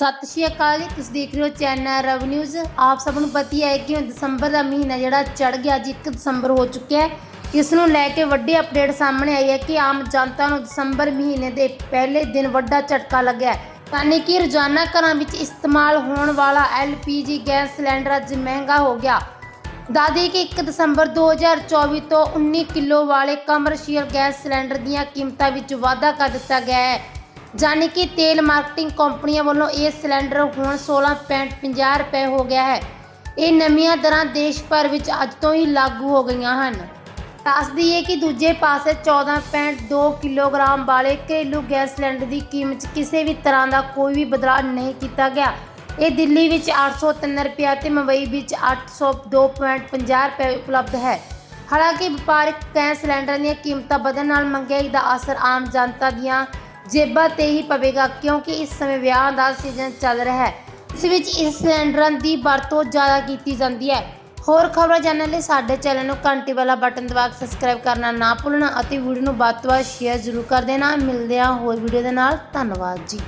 ਸਤਿ ਸ਼੍ਰੀ ਅਕਾਲ ਜੀ। ਤੁਸੀਂ ਦੇਖ ਰਹੇ ਹੋ ਚੈਨਲ ਰਵ ਨਿਊਜ਼। ਆਪ ਸਭ ਨੂੰ ਪਤਾ ਹੈ ਕਿ ਹੁਣ ਦਸੰਬਰ ਦਾ ਮਹੀਨਾ ਜਿਹੜਾ ਚੜ ਗਿਆ, ਅੱਜ 1 ਦਸੰਬਰ ਹੋ ਚੁੱਕਿਆ ਹੈ। ਇਸ ਨੂੰ ਲੈ ਕੇ ਵੱਡੀ ਅਪਡੇਟ ਸਾਹਮਣੇ ਆਈ ਹੈ ਕਿ ਆਮ ਜਨਤਾ ਨੂੰ ਦਸੰਬਰ ਮਹੀਨੇ ਦੇ ਪਹਿਲੇ ਦਿਨ ਵੱਡਾ ਝਟਕਾ ਲੱਗਿਆ ਯਾਨੀ ਕਿ ਰੋਜ਼ਾਨਾ ਘਰਾਂ ਵਿੱਚ ਇਸਤੇਮਾਲ ਹੋਣ ਵਾਲਾ LPG ਗੈਸ ਸਿਲੰਡਰ ਅੱਜ ਮਹਿੰਗਾ ਹੋ ਗਿਆ। ਦਾਦੀ ਕਿ 1 ਦਸੰਬਰ 2024 ਤੋਂ 19 ਕਿਲੋ ਵਾਲੇ ਕਮਰਸ਼ੀਅਲ ਗੈਸ ਸਿਲੰਡਰ ਦੀਆਂ ਕੀਮਤਾਂ ਵਿੱਚ ਵਾਧਾ ਕਰ ਦਿੱਤਾ ਗਿਆ ਹੈ। ਜਾਨੀ ਕਿ ਤੇਲ ਮਾਰਕੀਟਿੰਗ ਕੰਪਨੀਆਂ ਵੱਲੋਂ ਇਹ ਸਿਲੰਡਰ ਹੁਣ 16.50 ਰੁਪਏ ਹੋ ਗਿਆ ਹੈ। ਇਹ ਨਵੀਆਂ ਦਰਾਂ ਦੇਸ਼ ਭਰ ਵਿੱਚ ਅੱਜ ਤੋਂ ਹੀ ਲਾਗੂ ਹੋ ਗਈਆਂ ਹਨ। ਦੱਸ ਦਈਏ ਕਿ ਦੂਜੇ ਪਾਸੇ 14.2 ਕਿਲੋਗ੍ਰਾਮ ਵਾਲੇ ਘਰੇਲੂ ਗੈਸ ਸਿਲੰਡਰ ਦੀ ਕੀਮਤ 'ਚ ਕਿਸੇ ਵੀ ਤਰ੍ਹਾਂ ਦਾ ਕੋਈ ਵੀ ਬਦਲਾਅ ਨਹੀਂ ਕੀਤਾ ਗਿਆ। ਇਹ ਦਿੱਲੀ ਵਿੱਚ 803 ਰੁਪਏ ਤੇ ਮੁੰਬਈ ਵਿੱਚ 802.50 ਰੁਪਏ ਉਪਲਬਧ ਹੈ। ਹਾਲਾਂਕਿ ਵਪਾਰਕ ਗੈਸ ਸਿਲੰਡਰਾਂ ਦੀਆਂ ਕੀਮਤਾਂ ਵਧਣ ਨਾਲ ਮਹਿੰਗਾਈ ਦਾ ਅਸਰ ਆਮ ਜਨਤਾ ਦੀਆਂ ਜੇਬਾਂ ਤੇ ਹੀ ਪਵੇਗਾ, ਕਿਉਂਕਿ ਇਸ ਸਮੇਂ ਵਿਆਹ ਦਾ ਸੀਜ਼ਨ ਚੱਲ ਰਿਹਾ ਹੈ। ਇਸ ਵਿੱਚ ਇਸ ਸਿਲੰਡਰਾਂ ਦੀ ਵਰਤੋਂ ਜ਼ਿਆਦਾ ਕੀਤੀ ਜਾਂਦੀ ਹੈ। ਹੋਰ ਖਬਰਾਂ ਜਾਣਨ ਲਈ ਸਾਡੇ ਚੈਨਲ ਨੂੰ ਘੰਟੀ ਵਾਲਾ ਬਟਨ ਦਬਾ ਕੇ ਸਬਸਕ੍ਰਾਈਬ ਕਰਨਾ ਨਾ ਭੁੱਲਣਾ ਅਤੇ ਵੀਡੀਓ ਨੂੰ ਵੱਧ ਤੋਂ ਵੱਧ ਸ਼ੇਅਰ ਜ਼ਰੂਰ ਕਰ ਦੇਣਾ। ਮਿਲਦੇ ਹਾਂ ਹੋਰ ਵੀਡੀਓ ਦੇ ਨਾਲ। ਧੰਨਵਾਦ ਜੀ।